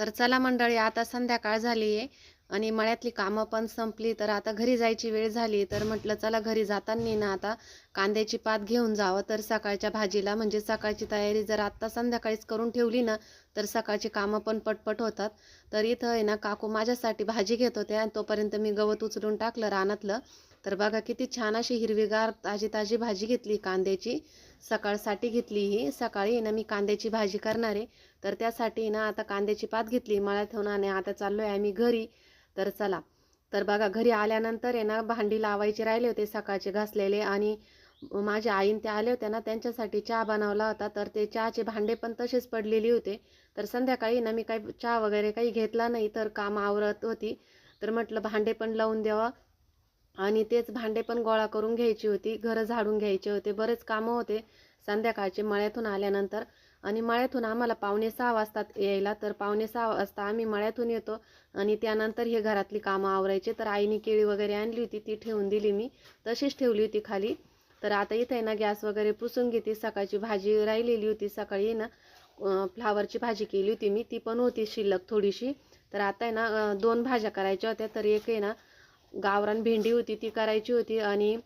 तर चला मंडळी आता संध्याकाळ झाली आहे आणि मळ्यातली कामं पण संपली. तर आता घरी जायची वेळ झाली तर म्हटलं चला घरी जाताना ना आता कांद्याची पात घेऊन जावं. तर सकाळच्या भाजीला म्हणजे सकाळची तयारी जर आत्ता संध्याकाळीच करून ठेवली ना तर सकाळची कामं पण पटपट होतात. तर इथं आहे ना काकू माझ्यासाठी भाजी घेत होत्या आणि तोपर्यंत मी गवत उचलून टाकलं रानातलं. तर बघा किती छान अशी हिरवीगार ताजी ताजी भाजी घेतली कांद्याची. सकाळसाठी घेतली ही. सकाळी ना मी कांद्याची भाजी करणार आहे. तर त्यासाठी ना आता कांद्याची पात घेतली मळ्यातून आणि आता चाललो आहे आम्ही घरी. तर चला. तर बघा घरी आल्यानंतर आहे ना भांडी लावायचे राहिले होते सकाळचे घासलेले आणि माझ्या आईन त्या आल्या होत्या ना त्यांच्यासाठी चहा बनवला होता. तर ते चहाचे भांडे पण तसेच पडलेले होते. तर संध्याकाळी ना मी काही चहा वगैरे काही घेतला नाही तर काम आवरत होती. तर म्हटलं भांडे पण लावून द्यावं. आणि तेच भांडे पण गोळा करून घ्यायची होती. घरं झाडून घ्यायचे होते. बरेच कामं होते संध्याकाळचे मळ्यातून आल्यानंतर. आणि मळ्यातून आम्हाला पावणे सहा वाजतात यायला तर पावणे सहा वाजता आम्ही मळ्यातून येतो. आणि त्यानंतर हे घरातली कामं आवरायचे. तर आईने केळी वगैरे आणली होती. ती ठेवून दिली मी. तशीच ठेवली होती खाली. तर आता इथे आहे ना गॅस वगैरे पुसून घेते. सकाळची भाजी राहिलेली होती. सकाळी ना फ्लावरची भाजी केली होती मी. ती पण होती शिल्लक थोडीशी. तर आता आहे ना दोन भाज्या करायच्या होत्या. तर एक आहे ना गावरान भेंडी होती ती करायची होती आणि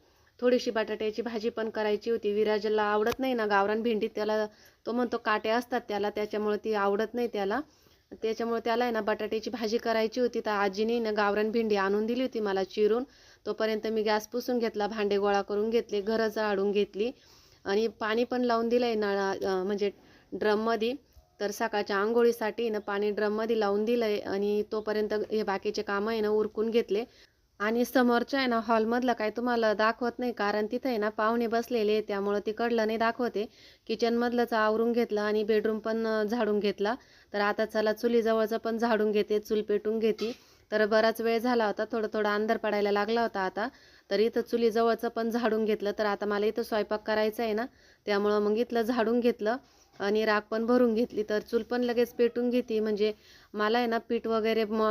थोडीशी बटाट्याची भाजी पण करायची होती. विराजला आवडत नाही ना गावरान भेंडी त्याला तो म्हणतो काटे असतात त्याला त्याच्यामुळे ती आवडत नाही त्याला. त्याच्यामुळे त्याला आहे ना बटाट्याची भाजी करायची होती. तर आजीने ना गावरान भेंडी आणून दिली होती मला चिरून. तोपर्यंत मी गॅस पुसून घेतला भांडे गोळा करून घेतले घरं जाळून घेतली. आणि पाणी पण लावून दिलं आहे नळा म्हणजे ड्रममध्ये. तर सकाळच्या आंघोळीसाठी ना पाणी ड्रममध्ये लावून दिलं आहे आणि तोपर्यंत हे बाकीचे कामं आहे ना उरकून घेतले. आणि समोरच्या आहे ना हॉलमधलं काय तुम्हाला दाखवत नाही कारण तिथं आहे ना पाहुणे बसलेले त्यामुळं तिकडलं नाही दाखवते. किचनमधलंच आवरून घेतलं आणि बेडरूम पण झाडून घेतला. तर आता चला चुलीजवळचं पण झाडून घेते चूल पेटून घेते. तर बराच वेळ झाला होता थोडं थोडं अंधार पडायला लागला होता आता. तर इथं चुलीजवळचं पण झाडून घेतलं तर आता मला इथं स्वयंपाक करायचा आहे ना त्यामुळं मग इथलं झाडून घेतलं आणि राख पण भरून घेतली. तर चूल पण लगेच पेटून घेते. म्हणजे मला आहे ना पीठ वगैरे म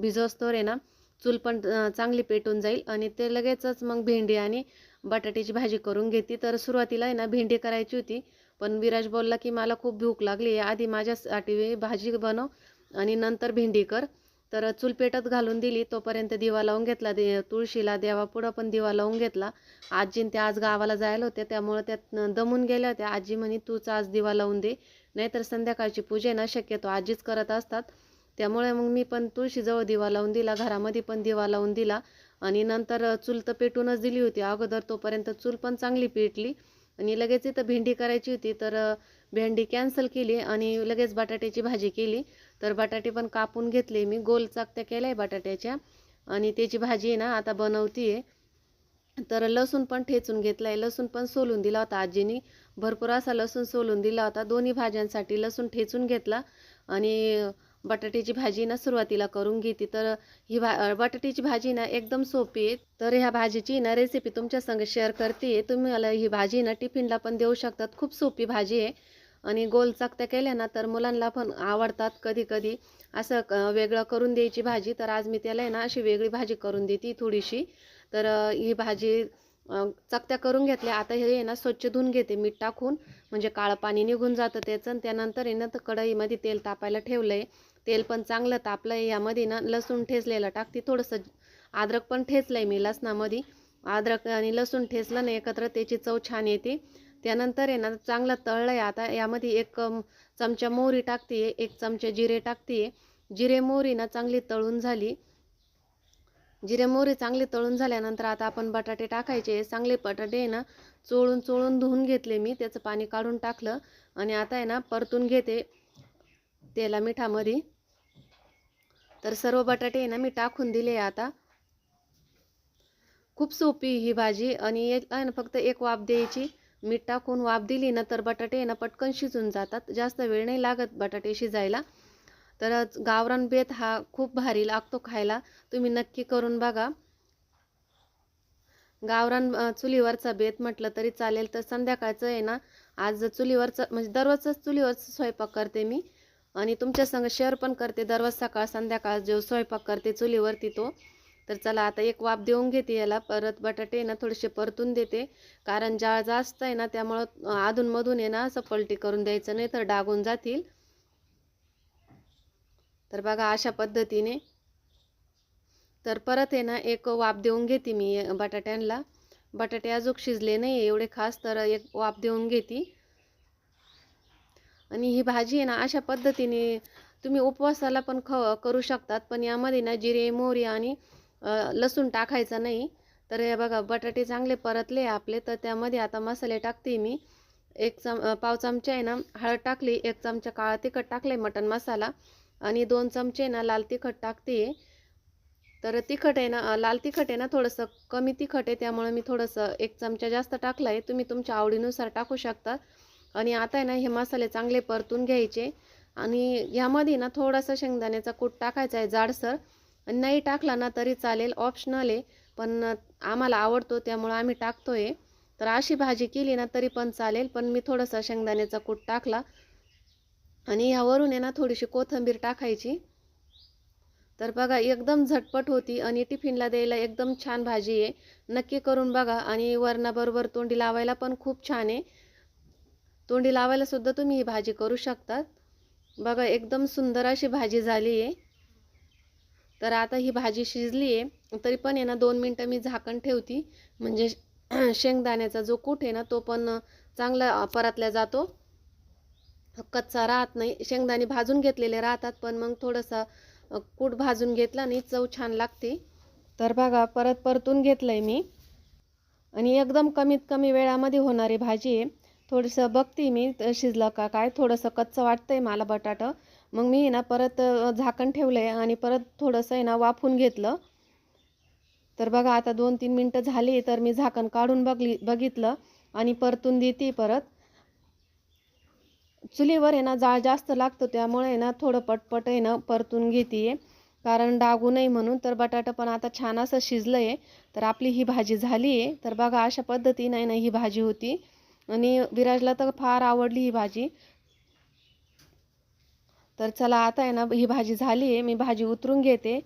भिजवस्तोवर आहे ना चूल पण चांगली पेटून जाईल आणि ते लगेचच मग भेंडी आणि बटाट्याची भाजी करून घेते. तर सुरुवातीला आहे ना भेंडी करायची होती पण विराज बोलला की मला खूप भूक लागली आहे आधी माझ्यासाठी भाजी बनव आणि नंतर भेंडी कर. तर चूल पेटत घालून दिली तोपर्यंत दिवा लावून घेतला दे तुळशीला देवापुढं पण दिवा लावून घेतला. आजीन त्या आज गावाला जायला होत्या त्यामुळं त्यात दमून गेल्या होत्या. आजी म्हणे तूच आज दिवा लावून दे नाहीतर संध्याकाळची पूजा ना शक्यतो आजीच करत असतात. त्यामुळे मग मी पण तुळशीजवळ दिवा लावून दिला घरामध्ये पण दिवा लावून दिला. आणि नंतर चूल तर पेटूनच दिली होती. अगोदर तोपर्यंत चूल पण चांगली पेटली. आणि लगेच इथं भेंडी करायची होती. तर भेंडी कॅन्सल केली आणि लगेच बटाट्याची भाजी केली. तर बटाटे पण कापून घेतले मी. गोल चाकत्या केल्या आहे बटाट्याच्या. आणि त्याची भाजी आहे ना आता बनवते तर लसूण पण ठेचून घेतला आहे लसूण पण सोलून दिला होता आजीनी. भरपूर असा लसूण सोलून दिला होता. दोन्ही भाज्यांसाठी लसूण ठेचून घेतला. आणि बटाट्याची भाजी ना सुरुवातीला करून घेते. तर ही भा बटाट्याची भाजी ना एकदम सोपी आहे. तर ह्या भाजीची ना रेसिपी तुमच्या संग शेअर करते. तुम्ही मला ही भाजी ना टिफिनला पण देऊ शकतात. खूप सोपी भाजी आहे. आणि गोल चकत्या केल्या ना तर मुलांना पण आवडतात कधी कधी असं क- वेगळं करून द्यायची भाजी. तर आज मी त्याला आहे ना अशी वेगळी भाजी करून देते थोडीशी. तर ही भाजी चकत्या करून घेतल्या. आता हे आहे ना स्वच्छ धुवून घेते मीठ टाकून. म्हणजे काळं पाणी निघून जातं त्याचं. आणि त्यानंतर आहे ना तर कढईमध्ये तेल तापायला ठेवलं आहे तेल पण चांगलं तापलं आहे यामध्ये ना लसूण ठेचलेलं टाकते थोडंसं अद्रक पण ठेचलं आहे मी लसणामध्ये. अद्रक आणि लसूण ठेचलं ना एकत्र त्याची चव छान येते. त्यानंतर आहे ना चांगलं तळलं आहे आता यामध्ये एक चमचा मोहरी टाकते एक चमचा जिरे टाकते जिरे मोहरी ना चांगली तळून झाली. जिरे मोहरी चांगली तळून झाल्यानंतर आता आपण बटाटे टाकायचे. चांगले बटाटे आहे ना चोळून चोळून धुवून घेतले मी त्याचं पाणी काढून टाकलं. आणि आता आहे ना परतून घेते. तेला मिठामध्ये तर सर्व बटाटे आहे ना मी टाकून दिले आता. खूप सोपी ही भाजी आणि एक आहे ना फक्त एक वाफ द्यायची. मीठ टाकून वाफ दिली ना तर बटाटे आहे ना पटकन शिजून जातात. जास्त वेळ नाही लागत बटाटे शिजायला. तर गावरान बेत हा खूप भारी लागतो खायला. तुम्ही नक्की करून बघा. गावरान चुलीवरचा बेत म्हटलं तरी चालेल. तर संध्याकाळचं आहे ना आज चुलीवरचं म्हणजे दररोजच चुलीवरचं स्वयंपाक करते मी. आणि तुमच्या संग शेअर पण करते. दररोज सकाळ संध्याकाळ जो स्वयंपाक करते चुलीवरती तो. तर चला आता एक वाफ देऊन घेते याला. परत बटाटे ना थोडेसे परतून देते. कारण जाळ जास्त आहे ना त्यामुळं अधूनमधून आहे ना असं पलटी करून द्यायचं. नाही तर डागून जातील. तर बघा अशा पद्धतीने. तर परत आहे ना एक वाफ देऊन घेते मी बटाट्यांना बटाटे अजून शिजले नाही एवढे खास तर एक वाफ देऊन घेते. आणि ही भाजी आहे ना अशा पद्धतीने तुम्ही उपवासाला पण ख करू शकतात. पण यामध्ये ना जिरे मोहरी आणि लसूण टाकायचा नाही. तर हे बघा बटाटे चांगले परतले आपले तर त्यामध्ये आता मसाले टाकते मी. एक चम पाव चमचा आहे ना हळद टाकली एक चमचा काळा तिखट टाकले मटन मसाला. आणि दोन चमचे ना लाल तिखट टाकते. तर तिखट आहे ना लाल तिखट आहे ना थोडंसं कमी तिखट आहे त्यामुळे मी थोडंसं एक चमचा जास्त टाकला आहे तुम्ही तुमच्या आवडीनुसार टाकू शकता. आणि आता आहे ना हे मसाले चांगले परतून घ्यायचे. आणि ह्यामध्ये ना थोडासा शेंगदाण्याचा कूट टाकायचा आहे जाडसर. आणि नाही टाकला ना तरी चालेल ऑप्शनल आहे. पण आम्हाला आवडतो त्यामुळं आम्ही टाकतोय. तर अशी भाजी केली ना तरी पण चालेल. पण मी थोडासा शेंगदाण्याचा कूट टाकला. आणि ह्यावरून आहे ना थोडीशी कोथिंबीर टाकायची. तर बघा एकदम झटपट होती आणि टिफिनला द्यायला एकदम छान भाजी आहे. नक्की करून बघा. आणि वरणाबरोबर तोंडी लावायला पण खूप छान आहे. तोंडी लावायला सुद्धा तुम्ही ही भाजी करू शकतात. बघा एकदम सुंदर अशी भाजी झाली आहे. तर आता ही भाजी शिजली आहे. तरी पण आहे ना दोन मिनटं मी झाकण ठेवती. म्हणजे शेंगदाण्याचा जो कूट आहे ना तो पण चांगला परतला जातो. कच्चा राहत नाही. शेंगदाणे भाजून घेतलेले राहतात पण मग थोडंसं कूट भाजून घेतला आणि चव छान लागते. तर बघा परत परतून घेतलं आहे मी. आणि एकदम कमीत कमी वेळामध्ये होणारी भाजी आहे. थोडंसं बघते मी शिजलं का काय थोडंसं कच्चं वाटतंय मला बटाटं. मग मी ना परत झाकण ठेवलं आहे आणि परत थोडंसं आहे ना वाफून घेतलं. तर बघा आता दोन तीन मिनटं झाली तर मी झाकण काढून बघली बघितलं आणि परतून देते परत. चुलीवर आहे ना जाळ जास्त लागतो त्यामुळे आहे ना थोडं पटपट आहे ना परतून घेते कारण डागू नाही म्हणून तर बटाटा पण आता छान असं शिजलं आहे तर आपली ही भाजी झाली आहे तर बघा अशा पद्धतीने आहे ना ही भाजी होती. आणि विराजला तर फार आवडली ही भाजी. तर चला आता आहे ना ही भाजी झाली आहे मी भाजी उतरून घेते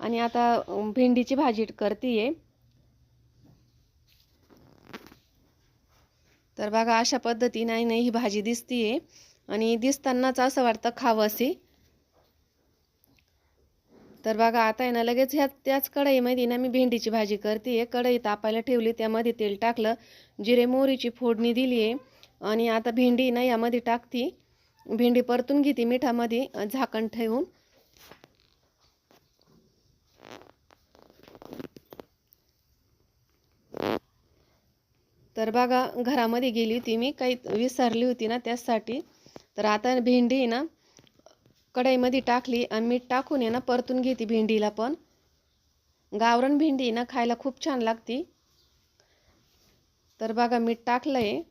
आणि आता भेंडीची भाजी करते आहे तर बघा अशा पद्धतीने नाही ही भाजी दिसतीये आणि दिसतानाच असं वाटतं खावं अशी. तर बघा आता आहे ना लगेच ह्या त्याच कढईमध्ये ना मी भेंडीची भाजी करते आहे कढई तापायला ठेवली त्यामध्ये तेल टाकलं जिरे मोहरीची फोडणी दिली आहे. आणि आता भेंडी ना यामध्ये टाकती. भेंडी परतून घेते मिठामध्ये झाकण ठेवून. तर बघा घरामध्ये गेली होती मी काही विसरली होती ना त्याचसाठी. तर आता भेंडी ना कढईमध्ये टाकली आणि मीठ टाकून आहे ना परतून घेते भेंडीला पण. गावरण भेंडी ना खायला खूप छान लागती. तर बघा मीठ टाकलं आहे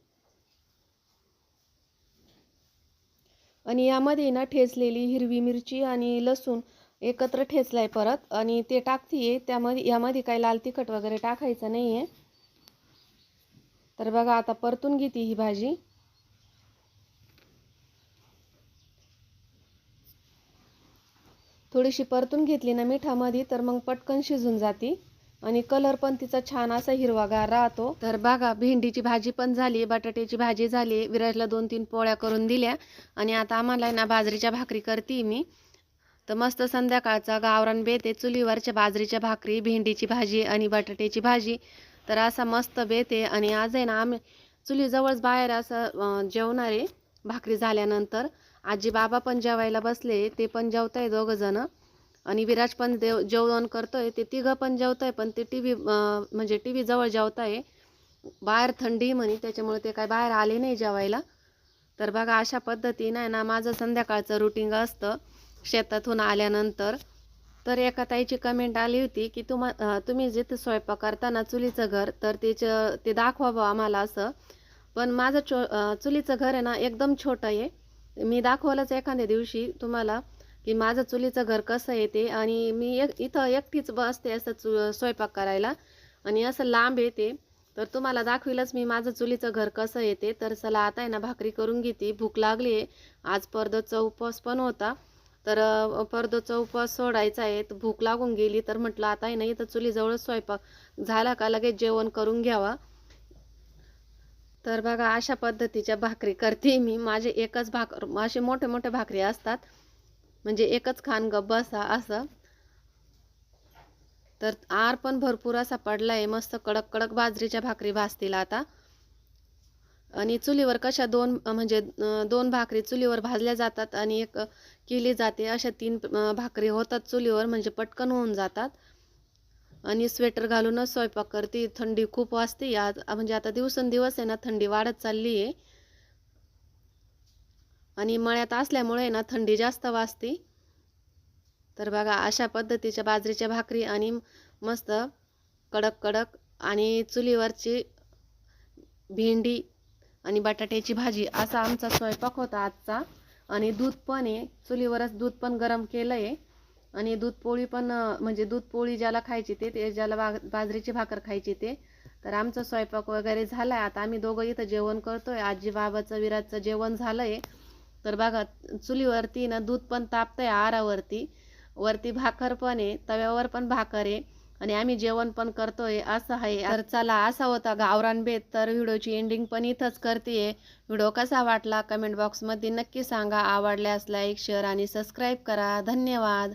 आणि यामध्ये ना ठेचलेली हिरवी मिरची आणि लसूण एकत्र ठेचलाय परत. आणि ते टाकतीये त्यामध्ये यामध्ये काही लाल तिखट वगैरे टाकायचं नाही आहे तर बघा आता परतून घेते ही भाजी. थोडीशी परतून घेतली ना मिठामध्ये तर मग पटकन शिजून जाते. आणि कलर पण तिचा छान असा हिरवागार राहतो. तर बघा भेंडीची भाजी पण झाली बटाट्याची भाजी झाली विराजला दोन तीन पोळ्या करून दिल्या. आणि आता आम्हाला आहे ना बाजरीच्या भाकरी करते मी. तर मस्त संध्याकाळचा गावरान बेते चुलीवरच्या बाजरीच्या भाकरी भेंडीची भाजी आणि बटाट्याची भाजी. तर असा मस्त बेते आणि आज आहे ना आम्ही चुलीजवळच बाहेर असं जेवणारे जेवणार आहे भाकरी झाल्यानंतर. आजी बाबा पण जेवायला बसले ते पण जेवताय दोघं जण. आणि विराज पण देव जेवण करतोय ते तिघं पण जेवताय पण ते टी व्ही म्हणजे टी व्ही जवळ जेवताय. बाहेर थंडी म्हणे त्याच्यामुळे ते काय बाहेर आले नाही जेवायला. तर बघा अशा पद्धतीनं आहे ना माझं संध्याकाळचं रुटीन असतं शेतातून आल्यानंतर. तर एका ताईची कमेंट आली होती की तुम्हा तुम्ही जिथं स्वयंपाक करताना चुलीचं घर तर त्याचं ते दाखवावं आम्हाला असं. पण माझं चो चुलीचं घर आहे ना एकदम छोटं आहे. मी दाखवलंच एखाद्या दिवशी तुम्हाला की माझं चुलीचं घर कसं येते आणि मी एक इथं एकटीच बसते असं चु स्वयंपाक करायला. आणि असं लांब येते तर तुम्हाला दाखविलंच मी माझं चुलीचं घर कसं येते तर चला आता आहे ना भाकरी करून घेते. भूक लागली आहे. आज परदोचा उपवास पण होता. तर अ, परदोचा उपवास सोडायचा आहे. तर भूक लागून गेली. तर म्हटलं आता आहे ना इथं चुलीजवळच स्वयंपाक झाला का? लगेच जेवण करून घ्यावा. तर बघा अशा पद्धतीच्या भाकरी करते मी. माझे एकच भाकर असे मोठे मोठे भाकरी असतात. म्हणजे एकच खान गप असा असं. तर आर पण भरपूर असा पडला आहे मस्त कडक कडक बाजरीच्या भाकरी भाजतील आता. आणि चुलीवर कशा दोन म्हणजे दोन भाकरी चुलीवर भाजल्या जातात आणि एक केली जाते अशा तीन भाकरी होतात चुलीवर म्हणजे पटकन होऊन जातात. आणि स्वेटर घालूनच स्वयंपाक करते. थंडी खूप वाजते. आज म्हणजे आता दिवसेंदिवस आहे ना थंडी वाढत चालली आहे. आणि मळ्यात असल्यामुळे ना थंडी जास्त वाजते. तर बघा अशा पद्धतीच्या बाजरीच्या भाकरी आणि मस्त कडक कडक आणि चुलीवरची भेंडी आणि बटाट्याची भाजी असा आमचा स्वयंपाक होता आजचा. आणि दूध पण आहे. चुलीवरच दूध पण गरम केलं आहे आणि दूध पोळी पण म्हणजे दूध पोळी ज्याला खायची ते ते ज्याला बा बाजरीची भाकर खायची ते. तर आमचा स्वयंपाक वगैरे झाला आहे आता आम्ही दोघं इथं जेवण करतोय. आजी बाबाचं विराजचं जेवण झालं आहे तर बघा चुलीवरती ना दूध पण तापतंय आरावरती वरती भाकर पण आहे तव्यावर पण भाकर आहे. आणि आम्ही जेवण पण करतोय. असं आहे. तर चला असा होता गावरान बेत. तर व्हिडिओची एंडिंग पण इथंच करते व्हिडिओ कसा वाटला? कमेंट बॉक्समध्ये नक्की सांगा. आवडल्यास लाईक शेअर आणि सबस्क्राईब करा. धन्यवाद.